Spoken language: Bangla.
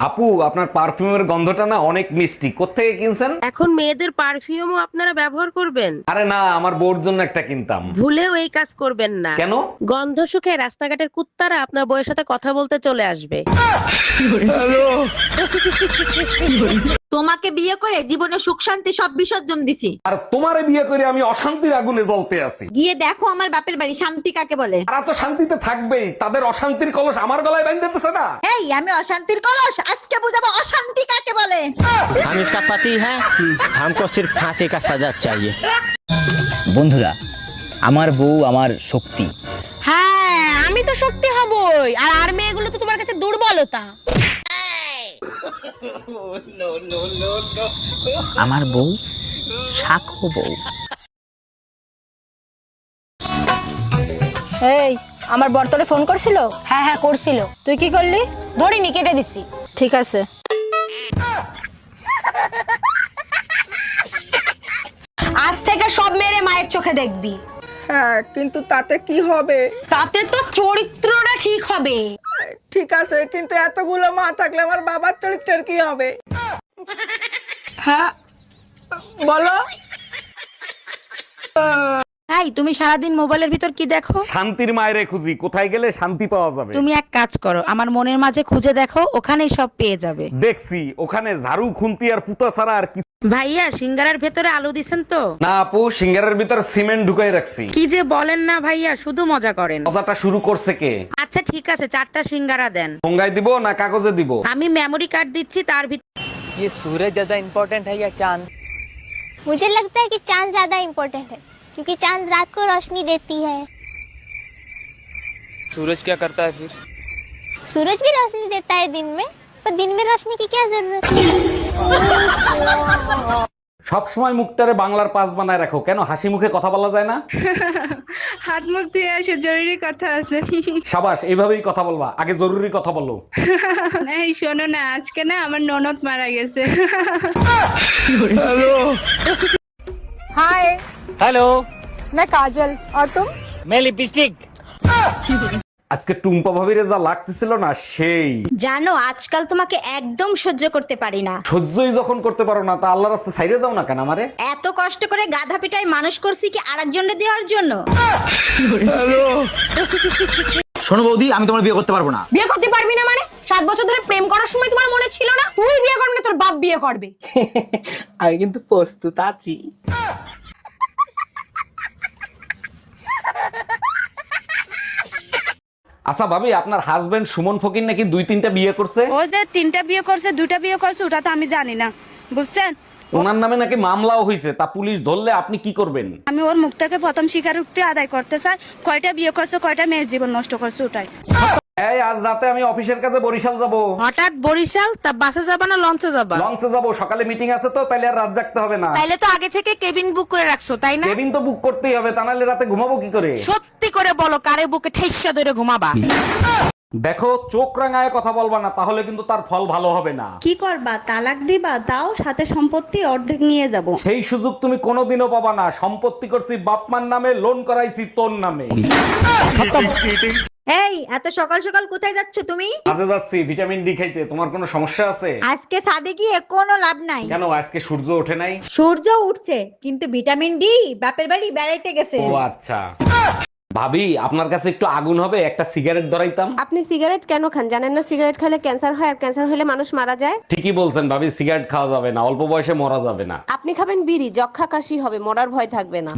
আপু আপনার পারফিউমের গন্ধটা না অনেক মিষ্টি। কোত্থেকে কিনছেন? এখন মেয়েদের পারফিউমও আপনারা ব্যবহার করবেন। আরে না আমার বউর জন্য একটা কিনতাম। ভুলেও এই কাজ করবেন না। কেন? গন্ধ সুখে রাস্তাঘাটের কুত্তারা আপনার বউয়ের সাথে কথা বলতে চলে আসবে। তোমাকে বিয়ে করে জীবনে সুখ শান্তি সব বিসর্জন দিছি আর তোমারে বিয়ে করে আমি অশান্তির আগুনে জ্বলতে আছি গিয়ে দেখো আমার বাপের বাড়ি শান্তি কাকে বলে তারা তো শান্তিতে থাকবেই তাদের অশান্তির কলস আমার গলায় বাঁধতেছে না এই আমি অশান্তির কলস আজকে বুঝাবো অশান্তি কাকে বলে हम इसका पति है हमको सिर्फ फांसी का सजा चाहिए বন্ধুরা আমার বউ আমার শক্তি হ্যাঁ আমি তো শক্তি হবই আর আর মেয়েগুলো তো তোমার কাছে দুর্বলতা আমার বউ শাখো বউ। এই আমার বর্তনে ফোন করছিল? হ্যাঁ হ্যাঁ করছিল। তুই কি করলি? ধরিনি কেটে দিছি। ঠিক আছে। আজ থেকে সব মেরে মায়ের চোখে দেখবি। হ্যাঁ কিন্তু তাতে কি হবে? তাতে তো চরিত্রটা ঠিক হবে। ঠিক আছে কিন্তু এতগুলো মা থাকলে আমার বাবার চরিত্রের কি হবে? হ্যাঁ বলো। তুমি সারাদিন মোবাইলের ভিতর কি দেখো? শান্তির মায়েরে খুঁজি কোথায় গেলে শান্তি পাওয়া যাবে? তুমি এক কাজ করো আমার মনের মাঝে খুঁজে দেখো ওখানেই সব পেয়ে যাবে। দেখছি ওখানে ঝাড়ু খুন্তি আর পুতা ছাড়া আর কিছু ভাইয়া সিঙ্গারার ভেতরে আলু দিছেন তো? না আপু সিঙ্গারের ভিতর সিমেন্ট ঢুকাই রাখছি। কি যে বলেন না ভাইয়া শুধু মজা করেন। কথাটা শুরু করছে কে? আচ্ছা ঠিক আছে চারটা সিঙ্গারা দেন ঠোঙ্গায় দিব না কাগজে দিব আমি মেমরি কার্ড দিচ্ছি তার ভিতর ये सूरज ज्यादा इम्पोर्टेंट है या चांद मुझे लगता है कि चांद ज्यादा इम्पोर्टेंट है क्योंकि चांद रात को रोशनी देती है सूरज क्या करता है फिर सूरज भी रोशनी देता है दिन में पर दिन में रोशनी की क्या जरूरत है সবসময় মুখটারে বাংলার পাস বানায় রাখো কেন হাসি মুখে কথা বলা যায় না হাত মুখ ধুয়ে আসে জরুরি কথা আছে সাবাস এইভাবেই কথা বলবা আগে জরুরি কথা বলো এই শোনো না আজকে না আমার ননদ মারা গেছে हाय हेलो मैं काजल और तुम मैं लिपस्टिक আজকে টুম্পা ভাবিরে যা লাগতেছিল না সেই। জানো আজকাল তোমাকে একদম সহ্য করতে পারি না। সহ্যই যখন করতে পারো না তা আল্লাহ রাস্তা ছাইড়ে দাও না কেন আমারে? এত কষ্ট করে গাধা পিটাই মানুষ করছি কি আরেকজনকে দেওয়ার জন্য? শোনো বৌদি আমি তোমার বিয়ে করতে পারব না। বিয়ে করতে পারবি না মানে? সাত বছর ধরে প্রেম করার সময় তোমার মনে ছিল না? তুই বিয়ে করবি না তোর বাপ বিয়ে করবে। আমি কিন্তু প্রস্তুত আছি। আচ্ছা ভাবি আপনার হাজবেন্ড সুমন ফকির নাকি দুই তিনটা বিয়ে করছে? ও যে তিনটা বিয়ে করছে দুইটা বিয়ে করছে ওটা তো আমি জানি না। বুঝছেন? ওনার নামে নাকি মামলাও হয়েছে তা পুলিশ ধরলে আপনি কি করবেন? আমি ওর মুখ থেকে প্রথম স্বীকারোক্তি আদায় করতে চাই কয়টা বিয়ে করছে কয়টা মেয়ের জীবন নষ্ট করছে ওটাই। এই আজ রাতে আমি অফিসের কাছে বরিশাল যাব। হঠাৎ বরিশাল? তা বাসে যাবা না লঞ্চে যাবা? লঞ্চে যাব সকালে মিটিং আছে তো তাইলে আর রাত জাগতে হবে না। তাইলে তো আগে থেকে কেবিন বুক করে রাখছো তাই না? কেবিন তো বুক করতেই হবে তা নাহলে রাতে ঘুমাবো কি করে? সত্যি করে বলো কারে বুকে ঠেসা ধরে ঘুমাবা? দেখো চোখ রাঙায় কথা বলবা না তাহলে কিন্তু তার ফল ভালো হবে না। কি করবা তালাক দিবা তাও সাথে সম্পত্তি অর্ধেক নিয়ে যাব। সেই সুযোগ তুমি কোনোদিনও পাবা না। সম্পত্তি করছি বাপমার নামে লোন করাইছি তোর নামে। এই এত সকাল সকাল কোথায় যাচ্ছ তুমি? কাজে যাচ্ছি ভিটামিন ডি খাইতে। তোমার কোনো সমস্যা আছে? আজকে সাদে গিয়ে কোনো লাভ নাই। কেন আজকে সূর্য ওঠে নাই? সূর্য উঠছে কিন্তু ভিটামিন ডি বাপের বাড়ি বেড়াইতে গেছে। ও আচ্ছা। ভাবি আপনার কাছে একটু আগুন হবে একটা সিগারেট ধরাইতাম। আপনি সিগারেট কেন খান? জানেন না সিগারেট খেলে ক্যান্সার হয় আর ক্যান্সার হলে মানুষ মারা যায়? ঠিকই বলছেন ভাবি সিগারেট খাওয়া যাবে না অল্প বয়সে মরা যাবে না। আপনি খাবেন বিড়ি যক্ষা কাশি হবে মরার ভয় থাকবে না।